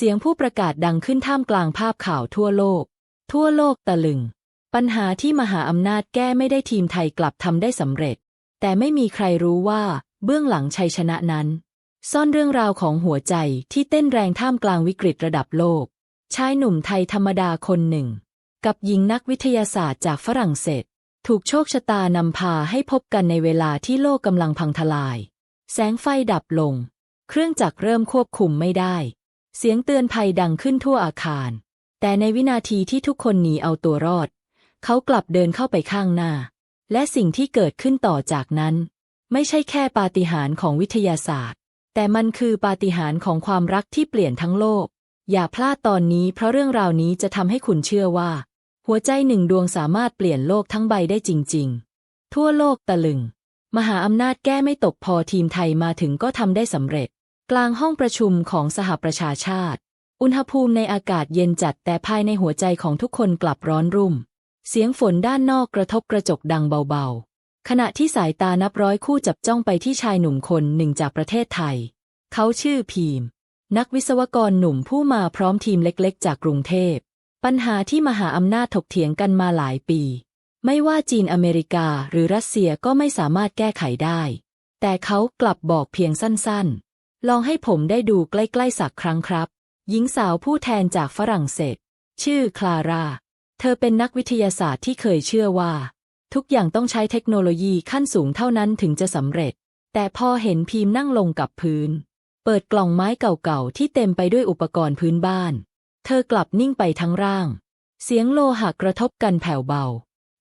เสียงผู้ประกาศดังขึ้นท่ามกลางภาพข่าวทั่วโลก ทั่วโลกตะลึง ปัญหาที่มหาอำนาจแก้ไม่ได้ทีมไทยกลับทำได้สำเร็จ แต่ไม่มีใครรู้ว่า เบื้องหลังชัยชนะนั้น ซ่อนเรื่องราวของหัวใจที่เต้นแรงท่ามกลางวิกฤตระดับโลก ชายหนุ่มไทยธรรมดาคนหนึ่ง กับหญิงนักวิทยาศาสตร์จากฝรั่งเศส ถูกโชคชะตานำพาให้พบกันในเวลาที่โลกกำลังพังทลาย แสงไฟดับลง เครื่องจักรเริ่มควบคุมไม่ได้ เสียงเตือนภัยดังขึ้นทั่วอาคาร แต่ในวินาทีที่ทุกคนหนีเอาตัวรอด เขากลับเดินเข้าไปข้างหน้า และสิ่งที่เกิดขึ้นต่อจากนั้น ไม่ใช่แค่ปาฏิหาริย์ของวิทยาศาสตร์ แต่มันคือปาฏิหาริย์ของความรักที่เปลี่ยนทั้งโลก อย่าพลาดตอนนี้เพราะเรื่องราวนี้จะทำให้คุณเชื่อว่า หัวใจหนึ่งดวงสามารถเปลี่ยนโลกทั้งใบได้จริง ๆ ทั่วโลกตะลึง มหาอำนาจแก้ไม่ตกพอทีมไทยมาถึงก็ทำได้สำเร็จ กลางห้องประชุมของสหประชาชาติ อุณหภูมิในอากาศเย็นจัดแต่ภายในหัวใจของทุกคนกลับร้อนรุ่ม เสียงฝนด้านนอกกระทบกระจกดังเบาๆ ขณะที่สายตานับร้อยคู่จับจ้องไปที่ชายหนุ่มคนหนึ่งจากประเทศไทย เขาชื่อพีม นักวิศวกรหนุ่มผู้มาพร้อมทีมเล็กๆ จากกรุงเทพ ปัญหาที่มหาอำนาจถกเถียงกันมาหลายปี ไม่ว่าจีนอเมริกาหรือรัสเซียก็ไม่สามารถแก้ไขได้ แต่เขากลับบอกเพียงสั้นๆ ลองให้ผมได้ดูใกล้ๆสักครั้งครับ หญิงสาวผู้แทนจากฝรั่งเศส ชื่อคลาร่าเธอเป็นนักวิทยาศาสตร์ที่เคยเชื่อว่า ทุกอย่างต้องใช้เทคโนโลยีขั้นสูงเท่านั้นถึงจะสำเร็จ แต่พอเห็นพีมนั่งลงกับพื้น เปิดกล่องไม้เก่าๆที่เต็มไปด้วยอุปกรณ์พื้นบ้าน เธอกลับนิ่งไปทั้งร่าง เสียงโลหะกระทบกันแผ่วเบา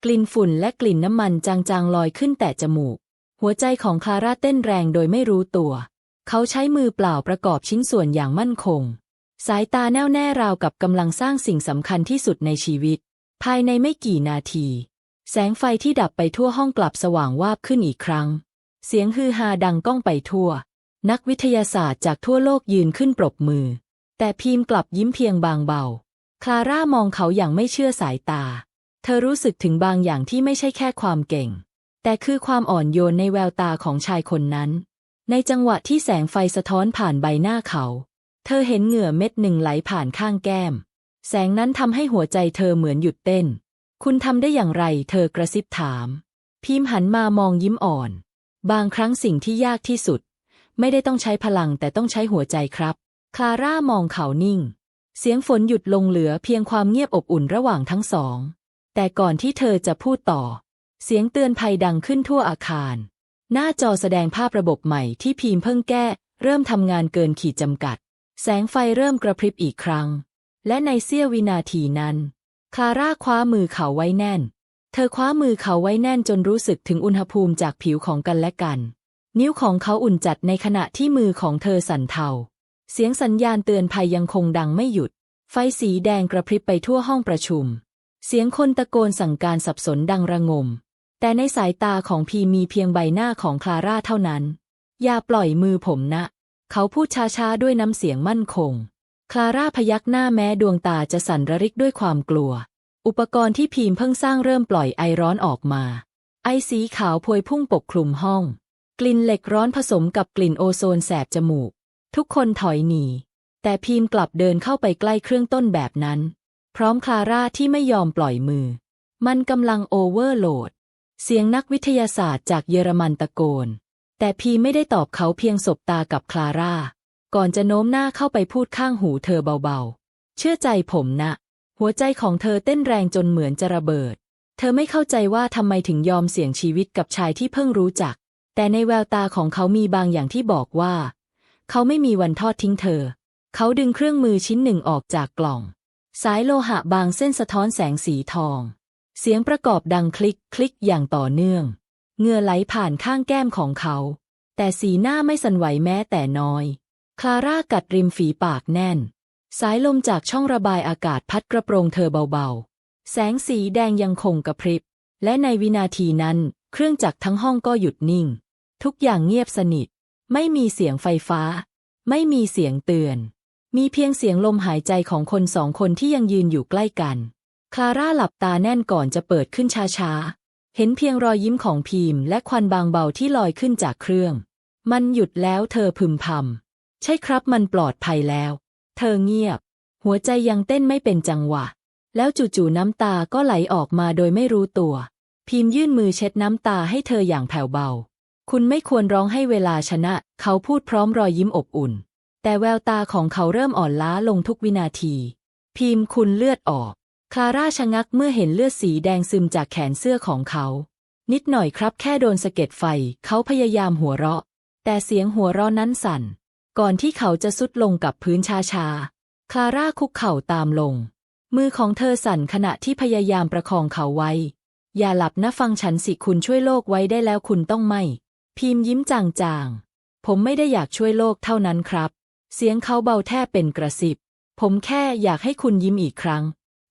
กลิ่นฝุ่นและกลิ่นน้ำมันจางๆลอยขึ้นแต่จมูก หัวใจของคลาร่าเต้นแรงโดยไม่รู้ตัว เขาใช้มือเปล่าประกอบชิ้นส่วนอย่างมั่นคง สายตาแน่วแน่ราวกับกำลังสร้างสิ่งสำคัญที่สุดในชีวิต ภายในไม่กี่นาที แสงไฟที่ดับไปทั่วห้องกลับสว่างวาบขึ้นอีกครั้ง เสียงฮือฮาดังก้องไปทั่ว นักวิทยาศาสตร์จากทั่วโลกยืนขึ้นปรบมือ แต่พีมกลับยิ้มเพียงบางเบา คลาร่ามองเขาอย่างไม่เชื่อสายตา เธอรู้สึกถึงบางอย่างที่ไม่ใช่แค่ความเก่ง แต่คือความอ่อนโยนในแววตาของชายคนนั้น ในจังหวะที่แสงไฟสะท้อนผ่านใบหน้าเขา เธอเห็นเหงื่อเม็ดหนึ่งไหลผ่านข้างแก้ม แสงนั้นทำให้หัวใจเธอเหมือนหยุดเต้น คุณทำได้อย่างไร เธอกระซิบถาม พิมหันมามองยิ้มอ่อน บางครั้งสิ่งที่ยากที่สุด ไม่ได้ต้องใช้พลังแต่ต้องใช้หัวใจครับ คลาร่ามองเขานิ่ง เสียงฝนหยุดลงเหลือเพียงความเงียบอบอุ่นระหว่างทั้งสอง แต่ก่อนที่เธอจะพูดต่อ เสียงเตือนภัยดังขึ้นทั่วอาคาร หน้าจอแสดงภาพระบบใหม่ที่พีมเพิ่งแก้ เริ่มทำงานเกินขีดจำกัด แสงไฟเริ่มกระพริบอีกครั้ง และในเสี้ยววินาทีนั้น คลาร่าคว้ามือเขาไว้แน่น เธอคว้ามือเขาไว้แน่นจนรู้สึกถึงอุณหภูมิจากผิวของกันและกัน นิ้วของเขาอุ่นจัดในขณะที่มือของเธอสั่นเทา เสียงสัญญาณเตือนภัยยังคงดังไม่หยุด ไฟสีแดงกระพริบไปทั่วห้องประชุม เสียงคนตะโกนสั่งการสับสนดังระงม แต่ในสายตาของพีมีเพียงใบหน้าของคลาร่าเท่านั้น อย่าปล่อยมือผมนะ เขาพูดช้าๆด้วยน้ำเสียงมั่นคง คลาร่าพยักหน้าแม้ดวงตาจะสั่นระริกด้วยความกลัว อุปกรณ์ที่พีมเพิ่งสร้างเริ่มปล่อยไอร้อนออกมา ไอสีขาวพวยพุ่งปกคลุมห้อง กลิ่นเหล็กร้อนผสมกับกลิ่นโอโซนแสบจมูก ทุกคนถอยหนี แต่พีมกลับเดินเข้าไปใกล้เครื่องต้นแบบนั้น พร้อมคลาร่าที่ไม่ยอมปล่อยมือ มันกำลังโอเวอร์โหลด เสียงนักวิทยาศาสตร์จากเยอรมันตะโกน แต่พีไม่ได้ตอบเขาเพียงสบตากับคลาร่า ก่อนจะโน้มหน้าเข้าไปพูดข้างหูเธอเบาๆ เชื่อใจผมนะ หัวใจของเธอเต้นแรงจนเหมือนจะระเบิด เธอไม่เข้าใจว่าทำไมถึงยอมเสี่ยงชีวิตกับชายที่เพิ่งรู้จัก แต่ในแววตาของเขามีบางอย่างที่บอกว่า เขาไม่มีวันทอดทิ้งเธอ เขาดึงเครื่องมือชิ้นหนึ่งออกจากกล่อง สายโลหะบางเส้นสะท้อนแสงสีทอง เสียงประกอบดังคลิกคลิกอย่างต่อเนื่อง เงื่อไหลผ่านข้างแก้มของเขา แต่สีหน้าไม่สั่นไหวแม้แต่น้อย คลาร่ากัดริมฝีปากแน่น สายลมจากช่องระบายอากาศพัดกระโปรงเธอเบาๆ แสงสีแดงยังคงกระพริบ และในวินาทีนั้นเครื่องจักรทั้งห้องก็หยุดนิ่ง ทุกอย่างเงียบสนิท ไม่มีเสียงไฟฟ้า ไม่มีเสียงเตือน มีเพียงเสียงลมหายใจของคนสองคนที่ยังยืนอยู่ใกล้กัน ลาร่าหลับตาแน่นก่อนจะเปิดขึ้นช้าๆ เห็นเพียงรอยยิ้มของพีมและควันบางเบาที่ลอยขึ้นจากเครื่อง มันหยุดแล้วเธอพึมพำ ใช่ครับมันปลอดภัยแล้ว เธอเงียบ หัวใจยังเต้นไม่เป็นจังหวะ แล้วจู่ๆน้ำตาก็ไหลออกมาโดยไม่รู้ตัว พิมพ์ยื่นมือเช็ดน้ำตาให้เธออย่างแผ่วเบา คุณไม่ควรร้องให้เวลาชนะ เขาพูดพร้อมรอยยิ้มอบอุ่น แต่แววตาของเขาเริ่มอ่อนล้าลงทุกวินาที พิมพ์คุณเลือดออก คลาร่าชะงักเมื่อเห็นเลือดสีแดงซึมจากแขนเสื้อของเขา นิดหน่อยครับแค่โดนสะเก็ดไฟ เขาพยายามหัวเราะ แต่เสียงหัวเราะนั้นสั่น ก่อนที่เขาจะสุดลงกับพื้นชาชาๆ คลาร่าคุกเข่าตามลง มือของเธอสั่นขณะที่พยายามประคองเขาไว้ อย่าหลับนะฟังฉันสิคุณช่วยโลกไว้ได้แล้วคุณต้องไม่ พิมพ์ยิ้มจางๆ ผมไม่ได้อยากช่วยโลกเท่านั้นครับ เสียงเขาเบาแทบเป็นกระสิบ ผมแค่อยากให้คุณยิ้มอีกครั้ง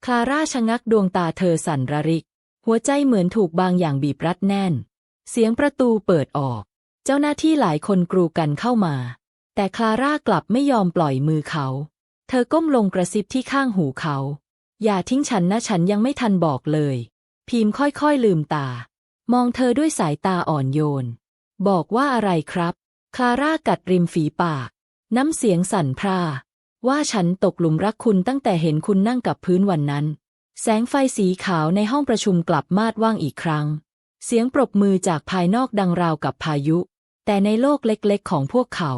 คลาร่าชะงักดวงตาเธอสั่นระริก หัวใจเหมือนถูกบางอย่างบีบรัดแน่น เสียงประตูเปิดออก เจ้าหน้าที่หลายคนกรูกันเข้ามา แต่คลาร่ากลับไม่ยอมปล่อยมือเขา เธอก้มลงกระซิบที่ข้างหูเขา อย่าทิ้งฉันนะฉันยังไม่ทันบอกเลย พิมพ์ค่อยๆลืมตา มองเธอด้วยสายตาอ่อนโยน บอกว่าอะไรครับ คลาร่ากัดริมฝีปาก น้ำเสียงสั่นพร่า ว่าฉันตกหลุมรักคุณตั้งแต่เห็นคุณนั่งกับพื้นวันนั้น แสงไฟสีขาวในห้องประชุมกลับมาดว่างอีกครั้ง เสียงปรบมือจากภายนอกดังราวกับพายุ แต่ในโลกเล็กๆ ของพวกเขา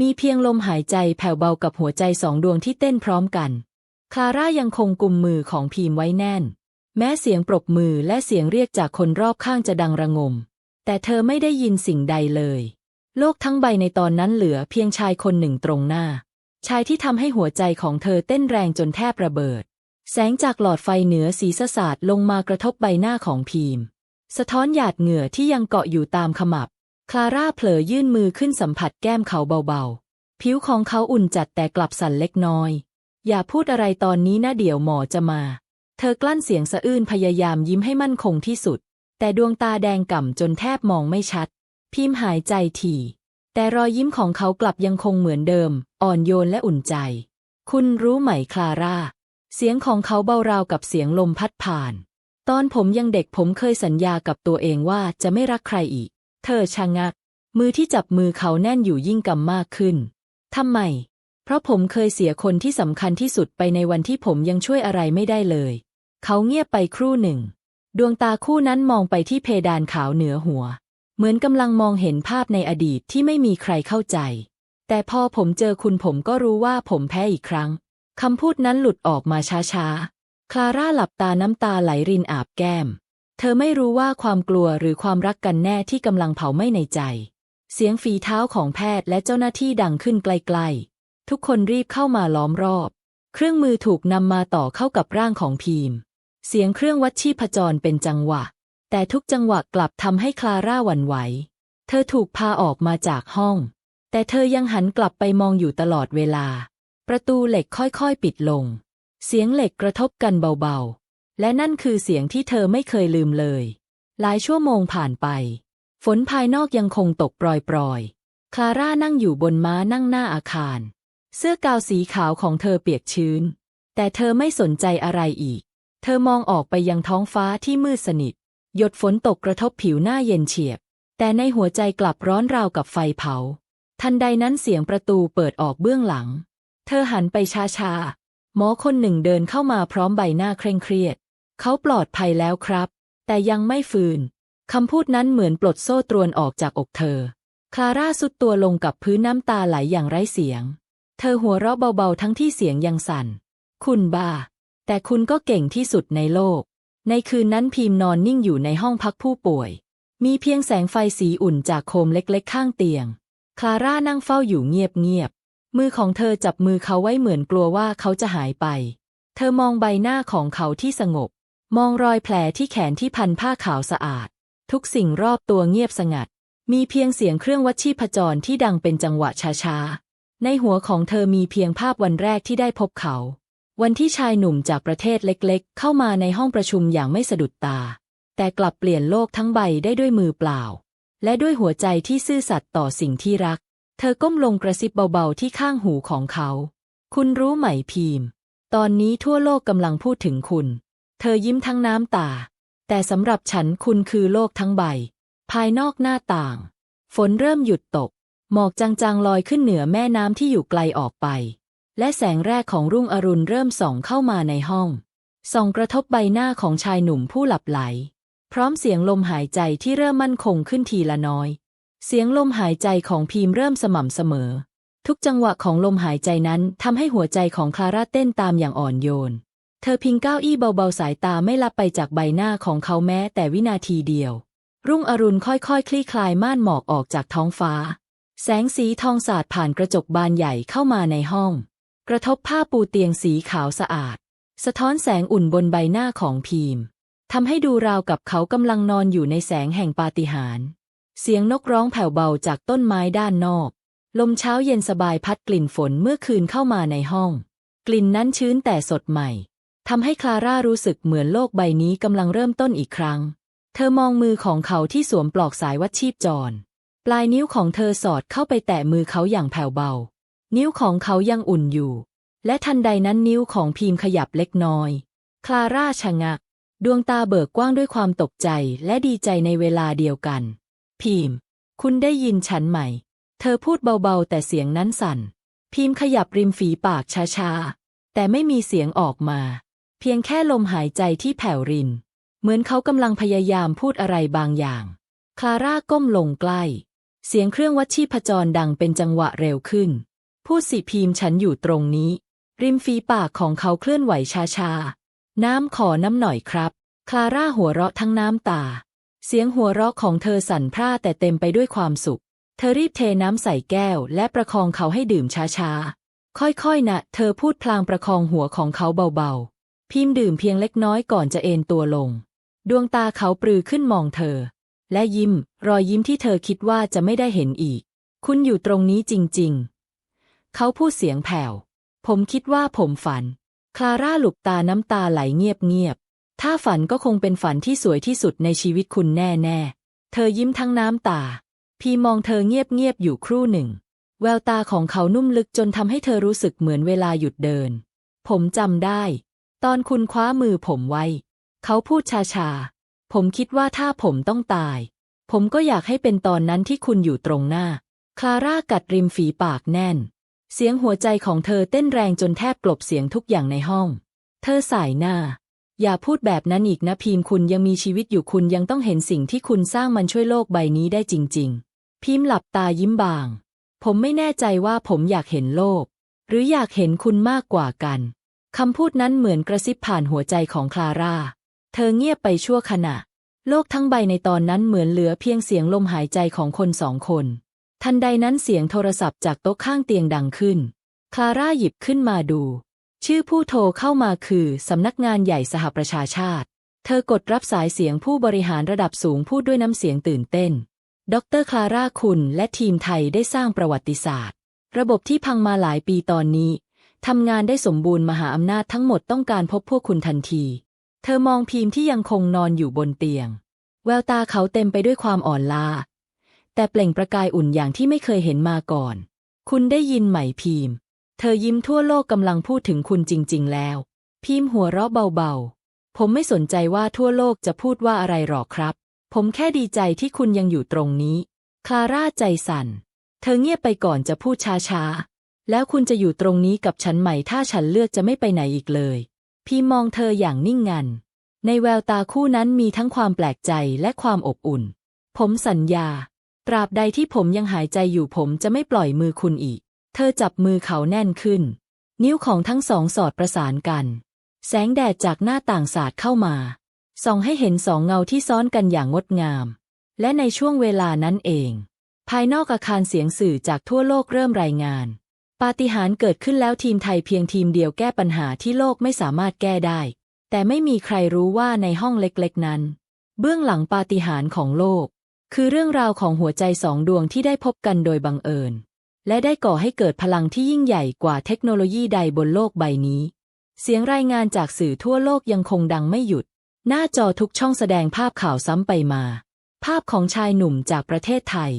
มีเพียงลมหายใจแผ่วเบากับหัวใจสองดวงที่เต้นพร้อมกัน คลาร่ายังคงกุมมือของพีมไว้แน่น แม้เสียงปรบมือและเสียงเรียกจากคนรอบข้างจะดังระงม แต่เธอไม่ได้ยินสิ่งใดเลย โลกทั้งใบในตอนนั้นเหลือเพียงชายคนหนึ่งตรงหน้า ชายที่ทำให้หัวใจของเธอเต้นแรงจนแทบระเบิด แสงจากหลอดไฟเหนือศีรษะศาสตร์ลงมากระทบใบหน้าของพีม สะท้อนหยาดเหงื่อที่ยังเกาะอยู่ตามขมับ คลาร่าเผลอยื่นมือขึ้นสัมผัสแก้มเขาเบาๆ ผิวของเขาอุ่นจัดแต่กลับสั่นเล็กน้อย อย่าพูดอะไรตอนนี้นะเดี๋ยวหมอจะมา เธอกลั้นเสียงสะอื้นพยายามยิ้มให้มั่นคงที่สุด แต่ดวงตาแดงก่ำจนแทบมองไม่ชัด พิมพ์หายใจถี่แต่รอยยิ้มของเขากลับยังคงเหมือนเดิม อ่อนโยนและอุ่นใจ คุณรู้ไหมคลาร่า เสียงของเขาเบาราวกับเสียงลมพัดผ่าน ตอนผมยังเด็กผมเคยสัญญากับตัวเองว่าจะไม่รักใครอีก เธอชะงัก มือที่จับมือเขาแน่นอยู่ยิ่งกำมากขึ้น ทำไม เพราะผมเคยเสียคนที่สำคัญที่สุดไปในวันที่ผมยังช่วยอะไรไม่ได้เลย เขาเงียบไปครู่หนึ่ง ดวงตาคู่นั้นมองไปที่เพดานขาวเหนือหัว เหมือนกำลังมองเห็นภาพในอดีตที่ไม่มีใครเข้าใจ แต่พอผมเจอคุณผมก็รู้ว่าผมแพ้อีกครั้ง คำพูดนั้นหลุดออกมาช้าๆ คลาร่าหลับตาน้ำตาไหลรินอาบแก้ม เธอไม่รู้ว่าความกลัวหรือความรักกันแน่ที่กำลังเผาไหม้ในใจ เสียงฝีเท้าของแพทย์และเจ้าหน้าที่ดังขึ้นไกลๆ ทุกคนรีบเข้ามาล้อมรอบ เครื่องมือถูกนำมาต่อเข้ากับร่างของพีม เสียงเครื่องวัดชีพจรเป็นจังหวะ แต่ทุกจังหวะกลับทำให้คลาร่าหวั่นไหว เธอถูกพาออกมาจากห้อง แต่เธอยังหันกลับไปมองอยู่ตลอดเวลา ประตูเหล็กค่อยๆปิดลง เสียงเหล็กกระทบกันเบาๆ และนั่นคือเสียงที่เธอไม่เคยลืมเลย หลายชั่วโมงผ่านไป ฝนภายนอกยังคงตกปรอยๆ คลาร่านั่งอยู่บนม้านั่งหน้าอาคาร เสื้อกาวสีขาวของเธอเปียกชื้น แต่เธอไม่สนใจอะไรอีก เธอมองออกไปยังท้องฟ้าที่มืดสนิท หยดฝนตกกระทบผิวหน้าเย็นเฉียบ แต่ในหัวใจกลับร้อนราวกับไฟเผา ทันใดนั้นเสียงประตูเปิดออกเบื้องหลัง เธอหันไปช้าๆ หมอคนหนึ่งเดินเข้ามาพร้อมใบหน้าเคร่งเครียด เขาปลอดภัยแล้วครับ แต่ยังไม่ฟื้นคำพูดนั้นเหมือนปลดโซ่ตรวนออกจากอกเธอ คลาร่าสุดตัวลงกับพื้นน้ำตาไหลอย่างไร้เสียง เธอหัวเราะเบาๆทั้งที่เสียงยังสั่น คุณบ้า แต่คุณก็เก่งที่สุดในโลก ในคืนนั้นพิมพ์นอนนิ่งอยู่ในห้องพักผู้ป่วย มีเพียงแสงไฟสีอุ่นจากโคมเล็กๆ ข้างเตียง คลาร่านั่งเฝ้าอยู่เงียบๆ มือของเธอจับมือเขาไว้เหมือนกลัวว่าเขาจะหายไป เธอมองใบหน้าของเขาที่สงบ มองรอยแผลที่แขนที่พันผ้าขาวสะอาด ทุกสิ่งรอบตัวเงียบสงัด มีเพียงเสียงเครื่องวัดชีพจรที่ดังเป็นจังหวะช้าๆ ในหัวของเธอมีเพียงภาพวันแรกที่ได้พบเขา วันที่ชายหนุ่มจากประเทศเล็กๆ เข้ามาในห้องประชุมอย่างไม่สะดุดตา แต่กลับเปลี่ยนโลกทั้งใบได้ด้วยมือเปล่า และด้วยหัวใจที่ซื่อสัตย์ต่อสิ่งที่รัก เธอก้มลงกระซิบเบาๆที่ข้างหูของเขา คุณรู้ไหมพีม ตอนนี้ทั่วโลกกำลังพูดถึงคุณ เธอยิ้มทั้งน้ำตา แต่สำหรับฉันคุณคือโลกทั้งใบ ภายนอกหน้าต่าง ฝนเริ่มหยุดตก หมอกจางๆลอยขึ้นเหนือแม่น้ำที่อยู่ไกลออกไป และแสงแรกของรุ่งอรุณเริ่มส่องเข้ามาในห้อง ส่องกระทบใบหน้าของชายหนุ่มผู้หลับไหล พร้อมเสียงลมหายใจที่เริ่มมั่นคงขึ้นทีละน้อย เสียงลมหายใจของพีมเริ่มสม่ำเสมอ ทุกจังหวะของลมหายใจนั้นทำให้หัวใจของคลาร่าเต้นตามอย่างอ่อนโยน เธอพิงเก้าอี้เบาๆสายตาไม่ลับไปจากใบหน้าของเขาแม้แต่วินาทีเดียว รุ่งอรุณค่อยๆคลี่คลายม่านหมอกออกจากท้องฟ้า แสงสีทองสาดผ่านกระจกบานใหญ่เข้ามาในห้อง กระทบผ้าปูเตียงสีขาวสะอาด สะท้อนแสงอุ่นบนใบหน้าของพีม ทำให้ดูราวกับเขากำลังนอนอยู่ในแสงแห่งปาฏิหาริย์ เสียงนกร้องแผ่วเบาจากต้นไม้ด้านนอก ลมเช้าเย็นสบายพัดกลิ่นฝนเมื่อคืนเข้ามาในห้อง กลิ่นนั้นชื้นแต่สดใหม่ ทำให้คลาร่ารู้สึกเหมือนโลกใบนี้กำลังเริ่มต้นอีกครั้ง เธอมองมือของเขาที่สวมปลอกสายวัดชีพจร ปลายนิ้วของเธอสอดเข้าไปแตะมือเขาอย่างแผ่วเบา นิ้วของเขายังอุ่นอยู่ และทันใดนั้นนิ้วของพีมขยับเล็กน้อย คลาร่าชะงัก ดวงตาเบิกกว้างด้วยความตกใจและดีใจในเวลาเดียวกันพีมคุณได้ยินฉันไหม เธอพูดเบาๆ แต่เสียงนั้นสั่นพีมขยับริมฝีปากช้าๆ แต่ไม่มีเสียงออกมา เพียงแค่ลมหายใจที่แผ่วริน เหมือนเขากำลังพยายามพูดอะไรบางอย่าง คลาร่าก้มลงใกล้ เสียงเครื่องวัดชีพจรดังเป็นจังหวะเร็วขึ้น พูดสิพีมฉันอยู่ตรงนี้ ริมฝีปากของเขาเคลื่อนไหวช้าๆ น้ำขอน้ำหน่อยครับ คลาร่าหัวเราะทั้งน้ำตา เสียงหัวเราะของเธอสั่นพร่าแต่เต็มไปด้วยความสุข เธอรีบเทน้ำใส่แก้ว และประคองเขาให้ดื่มช้าๆ ค่อยๆนะเธอพูดพลางประคองหัวของเขาเบาๆ พิมพ์ดื่มเพียงเล็กน้อยก่อนจะเอนตัวลง ดวงตาเขาปรือขึ้นมองเธอ และยิ้ม รอยยิ้มที่เธอคิดว่าจะไม่ได้เห็นอีก คุณอยู่ตรงนี้จริงๆ เขาพูดเสียงแผ่ว ผมคิดว่าผมฝัน คลาร่าหลุบตาน้ำตาไหลเงียบๆ ถ้าฝันก็คงเป็นฝันที่สวยที่สุดในชีวิตคุณแน่ๆ เธอยิ้มทั้งน้ำตา พีมองเธอเงียบๆ อยู่ครู่หนึ่ง แววตาของเขานุ่มลึกจนทำให้เธอรู้สึกเหมือนเวลาหยุดเดิน ผมจำได้ ตอนคุณคว้ามือผมไว้ เขาพูดชาๆ ผมคิดว่าถ้าผมต้องตาย ผมก็อยากให้เป็นตอนนั้นที่คุณอยู่ตรงหน้า คลาร่ากัดริมฝีปากแน่น เสียงหัวใจของเธอเต้นแรงจนแทบกลบเสียงทุกอย่างในห้อง เธอสายหน้า อย่าพูดแบบนั้นอีกนะพีมคุณยังมีชีวิตอยู่คุณยังต้องเห็นสิ่งที่คุณสร้างมันช่วยโลกใบนี้ได้จริง ๆ พิมพ์หลับตายิ้มบาง ผมไม่แน่ใจว่าผมอยากเห็นโลก หรืออยากเห็นคุณมากกว่ากันคำพูดนั้นเหมือนกระซิบผ่านหัวใจของคลาร่า เธอเงียบไปชั่วขณะ โลกทั้งใบในตอนนั้นเหมือนเหลือเพียงเสียงลมหายใจของคนสองคน ทันใดนั้นเสียงโทรศัพท์จากโต๊ะข้างเตียงดังขึ้น คลาร่าหยิบขึ้นมาดู ชื่อผู้โทรเข้ามาคือ สำนักงานใหญ่สหประชาชาติ เธอกดรับสายเสียงผู้บริหารระดับสูงพูดด้วยน้ำเสียงตื่นเต้น ดรคลาร่าคุณและทีมไทยได้สร้างประวัติศาสตร์ ระบบที่พังมาหลายปีตอนนี้ทำงานได้สมบูรณ์มหาอำนาจทั้งหมดต้องการพบพวกคุณทันที เธอมองพีมที่ยังคงนอนอยู่บนเตียง แววตาเขาเต็มไปด้วยความอ่อนล้า แต่เปล่งประกายอุ่นอย่างที่ไม่เคยเห็นมาก่อน คุณได้ยินไหมพีม เธอยิ้มทั่วโลกกำลังพูดถึงคุณจริง ๆ แล้ว พีมหัวเราะเบาๆ ผมไม่สนใจว่าทั่วโลกจะพูดว่าอะไรหรอกครับ ผมแค่ดีใจที่คุณยังอยู่ตรงนี้ คลาร่าใจสั่น เธอเงียบไปก่อนจะพูดช้าๆ แล้วคุณจะอยู่ตรงนี้กับฉันไหมถ้าฉันเลือกจะไม่ไปไหนอีกเลย พีมองเธออย่างนิ่งงัน ในแววตาคู่นั้นมีทั้งความแปลกใจและความอบอุ่น ผมสัญญา ตราบใดที่ผมยังหายใจอยู่ผมจะไม่ปล่อยมือคุณอีก เธอจับมือเขาแน่นขึ้น นิ้วของทั้งสองสอดประสานกัน แสงแดดจากหน้าต่างสาดเข้ามา ส่องให้เห็นสองเงาที่ซ้อนกันอย่างงดงาม และในช่วงเวลานั้นเอง ภายนอกอาคารเสียงสื่อจากทั่วโลกเริ่มรายงาน ปาฏิหาริย์เกิดขึ้นแล้วทีมไทยเพียงทีมเดียวแก้ปัญหาที่โลกไม่สามารถแก้ได้ แต่ไม่มีใครรู้ว่าในห้องเล็กๆนั้น เบื้องหลังปาฏิหาริย์ของโลก คือเรื่องราวของหัวใจสองดวงที่ได้พบกันโดยบังเอิญ และได้ก่อให้เกิดพลังที่ยิ่งใหญ่กว่าเทคโนโลยีใดบนโลกใบนี้ เสียงรายงานจากสื่อทั่วโลกยังคงดังไม่หยุด หน้าจอทุกช่องแสดงภาพข่าวซ้ำไปมา ภาพของชายหนุ่มจากประเทศไทย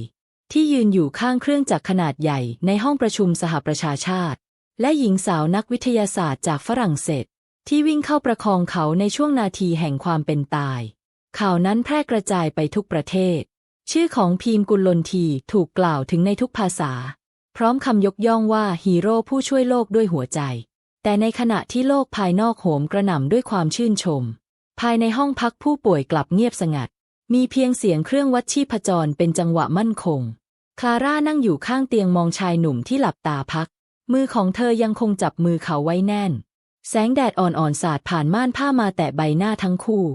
ที่ยืนอยู่ข้างเครื่องจักรขนาดใหญ่ในห้องประชุมสหประชาชาติ และหญิงสาวนักวิทยาศาสตร์จากฝรั่งเศส ที่วิ่งเข้าประคองเขาในช่วงนาทีแห่งความเป็นตาย ข่าวนั้นแพร่กระจายไปทุกประเทศ ชื่อของพีมกุลลนทีถูกกล่าวถึงในทุกภาษา พร้อมคำยกย่องว่าฮีโร่ผู้ช่วยโลกด้วยหัวใจ แต่ในขณะที่โลกภายนอกโหมกระหน่ำด้วยความชื่นชม ภายในห้องพักผู้ป่วยกลับเงียบสงัด มีเพียงเสียงเครื่องวัดชีพจรเป็นจังหวะมั่นคง คลาร่านั่งอยู่ข้างเตียงมองชายหนุ่มที่หลับตาพัก มือของเธอยังคงจับมือเขาไว้แน่น แสงแดดอ่อนๆสาดผ่านม่านผ้ามาแตะใบหน้าทั้งคู่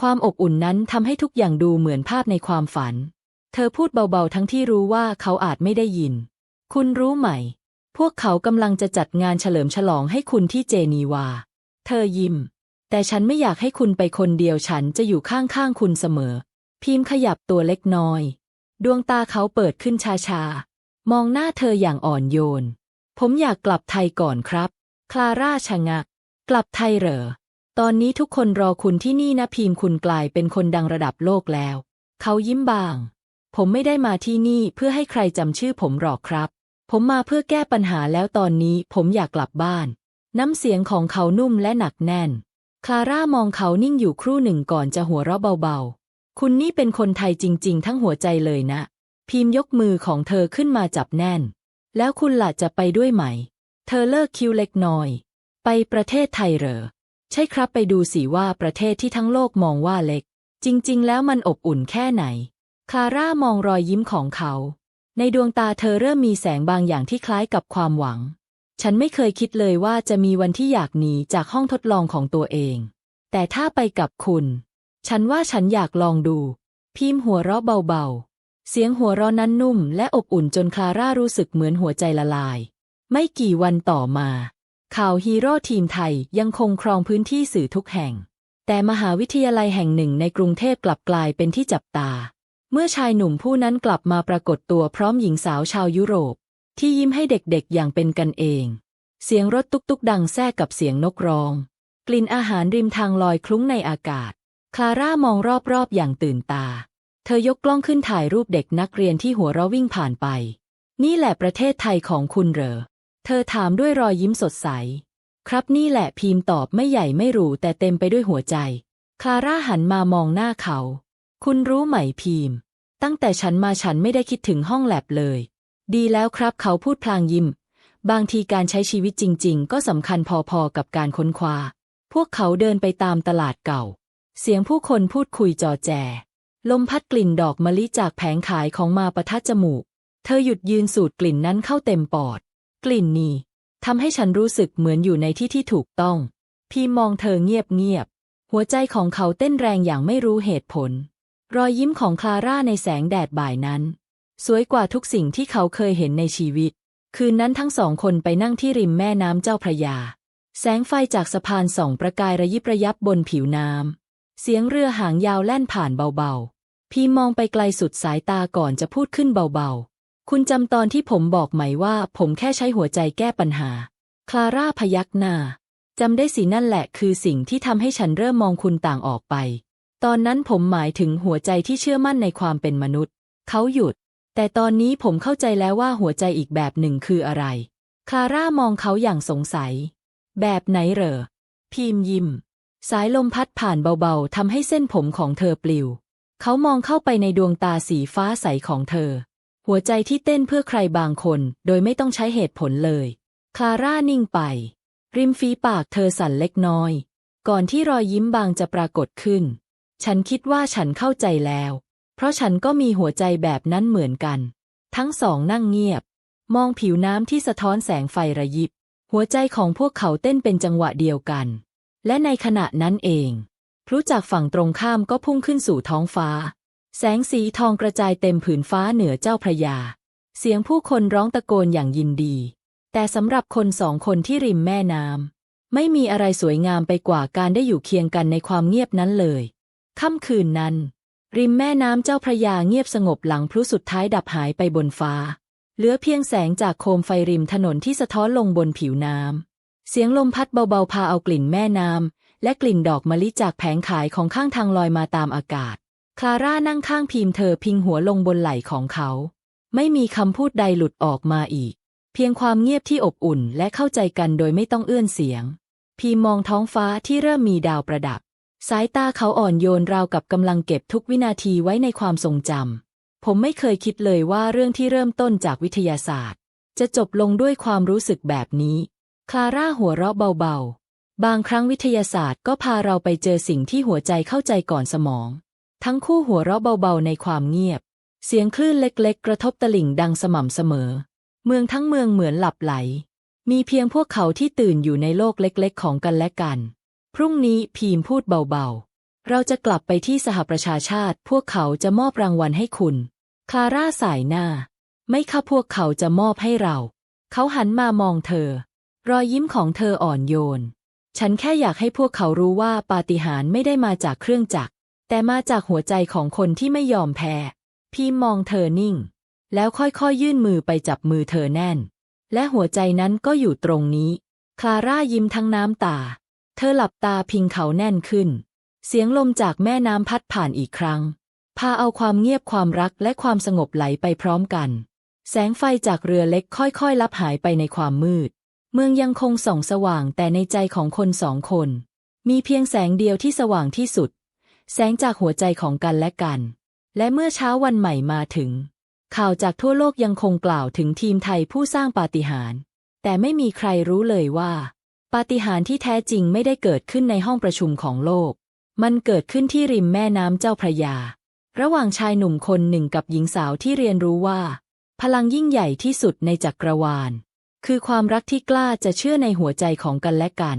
ความอบอุ่นนั้นทำให้ทุกอย่างดูเหมือนภาพในความฝัน เธอพูดเบาๆทั้งที่รู้ว่าเขาอาจไม่ได้ยิน คุณรู้ไหม พวกเขากำลังจะจัดงานเฉลิมฉลองให้คุณที่เจนีวา เธอยิ้ม แต่ฉันไม่อยากให้คุณไปคนเดียวฉันจะอยู่ข้างๆคุณเสมอ พิมพ์ขยับตัวเล็กน้อย ดวงตาเขาเปิดขึ้นช้าๆ มองหน้าเธออย่างอ่อนโยน ผมอยากกลับไทยก่อนครับ คลาร่าชะงัก กลับไทยเหรอ ตอนนี้ทุกคนรอคุณที่นี่นะพิมพ์คุณกลายเป็นคนดังระดับโลกแล้ว เขายิ้มบาง ผมไม่ได้มาที่นี่เพื่อให้ใครจำชื่อผมหรอกครับ ผมมาเพื่อแก้ปัญหาแล้วตอนนี้ผมอยากกลับบ้าน น้ำเสียงของเขานุ่มและหนักแน่น คลาร่ามองเขานิ่งอยู่ครู่หนึ่งก่อนจะหัวเราะเบาๆ คุณนี่เป็นคนไทยจริง ๆ ทั้งหัวใจเลยนะ พิมพ์ยกมือของเธอขึ้นมาจับแน่น แล้วคุณล่ะจะไปด้วยไหม เธอเลิกคิ้วเล็กน้อย ไปประเทศไทยเหรอ ใช่ครับไปดูสิว่าประเทศที่ทั้งโลกมองว่าเล็ก จริง ๆ แล้วมันอบอุ่นแค่ไหน คลาร่ามองรอยยิ้มของเขา ในดวงตาเธอเริ่มมีแสงบางอย่างที่คล้ายกับความหวัง ฉันไม่เคยคิดเลยว่าจะมีวันที่อยากหนีจากห้องทดลองของตัวเอง แต่ถ้าไปกับคุณ ฉันว่าฉันอยากลองดู พิมพ์หัวเราะเบาๆ เสียงหัวเราะนั้นนุ่ม และอบอุ่นจนคลาร่ารู้สึกเหมือนหัวใจละลาย ไม่กี่วันต่อมา ข่าวฮีโร่ทีมไทยยังคงครองพื้นที่สื่อทุกแห่ง แต่มหาวิทยาลัยแห่งหนึ่งในกรุงเทพกลับกลายเป็นที่จับตา เมื่อชายหนุ่มผู้นั้นกลับมาปรากฏตัวพร้อมหญิงสาวชาวยุโรป ที่ยิ้มให้เด็กๆอย่างเป็นกันเอง เสียงรถตุกๆดังแทรกกับเสียงนกร้อง กลิ่นอาหารริมทางลอยคลุ้งในอากาศ คลาร่ามองรอบๆอย่างตื่นตา เธอยกกล้องขึ้นถ่ายรูปเด็กนักเรียนที่หัวเราะวิ่งผ่านไป นี่แหละประเทศไทยของคุณเหรอ เธอถามด้วยรอยยิ้มสดใส ครับนี่แหละพีมตอบไม่ใหญ่ไม่หรูแต่เต็มไปด้วยหัวใจ คลาร่าหันมามองหน้าเขา คุณรู้ไหมพีม ตั้งแต่ฉันมาฉันไม่ได้คิดถึงห้องแลบเลย ดีแล้วครับเขาพูดพลางยิ้ม บางทีการใช้ชีวิตจริง ๆ ก็สำคัญพอๆกับการค้นคว้า พวกเขาเดินไปตามตลาดเก่า เสียงผู้คนพูดคุยจอแจ ลมพัดกลิ่นดอกมะลิจากแผงขายของมาประทัดจมูก เธอหยุดยืนสูดกลิ่นนั้นเข้าเต็มปอด กลิ่นนี้ทำให้ฉันรู้สึกเหมือนอยู่ในที่ที่ถูกต้อง พีมองเธอเงียบๆหัวใจของเขาเต้นแรงอย่างไม่รู้เหตุผล รอยยิ้มของคลาร่าในแสงแดดบ่ายนั้น สวยกว่าทุกสิ่งที่เขาเคยเห็นในชีวิต คืนนั้นทั้งสองคนไปนั่งที่ริมแม่น้ำเจ้าพระยา แสงไฟจากสะพานส่องประกายระยิบระยับบนผิวน้ำ เสียงเรือหางยาวแล่นผ่านเบาๆ พี่มองไปไกลสุดสายตาก่อนจะพูดขึ้นเบาๆ คุณจำตอนที่ผมบอกไหมว่าผมแค่ใช้หัวใจแก้ปัญหา คลาร่าพยักหน้าจำได้สินั่นแหละคือสิ่งที่ทำให้ฉันเริ่มมองคุณต่างออกไป ตอนนั้นผมหมายถึงหัวใจที่เชื่อมั่นในความเป็นมนุษย์ เขาหยุด แต่ตอนนี้ผมเข้าใจแล้วว่าหัวใจอีกแบบหนึ่งคืออะไร คลาร่ามองเขาอย่างสงสัย แบบไหนเหรอ พิมยิ้ม สายลมพัดผ่านเบาๆทำให้เส้นผมของเธอปลิว เขามองเข้าไปในดวงตาสีฟ้าใสของเธอ หัวใจที่เต้นเพื่อใครบางคน โดยไม่ต้องใช้เหตุผลเลย คลาร่านิ่งไป ริมฝีปากเธอสั่นเล็กน้อย ก่อนที่รอยยิ้มบางจะปรากฏขึ้น ฉันคิดว่าฉันเข้าใจแล้ว เพราะฉันก็มีหัวใจแบบนั้นเหมือนกัน ทั้งสองนั่งเงียบ มองผิวน้ำที่สะท้อนแสงไฟระยิบ หัวใจของพวกเขาเต้นเป็นจังหวะเดียวกัน และในขณะนั้นเองพลุจากฝั่งตรงข้ามก็พุ่งขึ้นสู่ท้องฟ้า แสงสีทองกระจายเต็มผืนฟ้าเหนือเจ้าพระยา เสียงผู้คนร้องตะโกนอย่างยินดี แต่สำหรับคนสองคนที่ริมแม่น้ำไม่มีอะไรสวยงามไปกว่าการได้อยู่เคียงกันในความเงียบนั้นเลย ค่ำคืนนั้น ริมแม่น้ำเจ้าพระยาเงียบสงบหลังพลุสุดท้ายดับหายไปบนฟ้า เหลือเพียงแสงจากโคมไฟริมถนนที่สะท้อนลงบนผิวน้ำ เสียงลมพัดเบาๆพาเอากลิ่นแม่น้ำ และกลิ่นดอกมะลิจากแผงขายของข้างทางลอยมาตามอากาศ คลาร่านั่งข้างพิมพ์เธอพิงหัวลงบนไหล่ของเขา ไม่มีคำพูดใดหลุดออกมาอีก เพียงความเงียบที่อบอุ่นและเข้าใจกันโดยไม่ต้องเอื้อนเสียง พีมองท้องฟ้าที่เริ่มมีดาวประดับ สายตาเขาอ่อนโยนราวกับกำลังเก็บทุกวินาทีไว้ในความทรงจำ ผมไม่เคยคิดเลยว่าเรื่องที่เริ่มต้นจากวิทยาศาสตร์ จะจบลงด้วยความรู้สึกแบบนี้ คลาร่าหัวเราะเบาๆ บางครั้งวิทยาศาสตร์ก็พาเราไปเจอสิ่งที่หัวใจเข้าใจก่อนสมอง ทั้งคู่หัวเราะเบาๆในความเงียบ เสียงคลื่นเล็กๆ กระทบตลิ่งดังสม่ำเสมอ เมืองทั้งเมืองเหมือนหลับไหล มีเพียงพวกเขาที่ตื่นอยู่ในโลกเล็กๆ ของกันและกัน พรุ่งนี้พีมพูดเบาๆ เราจะกลับไปที่สหประชาชาติ พวกเขาจะมอบรางวัลให้คุณ คลาร่าสายหน้า ไม่ค่ะพวกเขาจะมอบให้เรา เขาหันมามองเธอ รอยยิ้มของเธออ่อนโยน ฉันแค่อยากให้พวกเขารู้ว่าปาฏิหาริย์ไม่ได้มาจากเครื่องจักร แต่มาจากหัวใจของคนที่ไม่ยอมแพ้ พีมมองเธอนิ่ง แล้วค่อยๆยื่นมือไปจับมือเธอแน่น และหัวใจนั้นก็อยู่ตรงนี้ คลาร่ายิ้มทั้งน้ำตา เธอหลับตาพิงเขาแน่นขึ้น เสียงลมจากแม่น้ำพัดผ่านอีกครั้ง พาเอาความเงียบความรักและความสงบไหลไปพร้อมกัน แสงไฟจากเรือเล็กค่อยๆลับหายไปในความมืด เมืองยังคงส่องสว่างแต่ในใจของคนสองคน มีเพียงแสงเดียวที่สว่างที่สุด แสงจากหัวใจของกันและกัน และเมื่อเช้าวันใหม่มาถึง ข่าวจากทั่วโลกยังคงกล่าวถึงทีมไทยผู้สร้างปาฏิหาริย์แต่ไม่มีใครรู้เลยว่า ปาฏิหาริย์ที่แท้จริงไม่ได้เกิดขึ้นในห้องประชุมของโลก มันเกิดขึ้นที่ริมแม่น้ำเจ้าพระยา ระหว่างชายหนุ่มคนหนึ่งกับหญิงสาวที่เรียนรู้ว่า พลังยิ่งใหญ่ที่สุดในจักรวาล คือความรักที่กล้าจะเชื่อในหัวใจของกันและกัน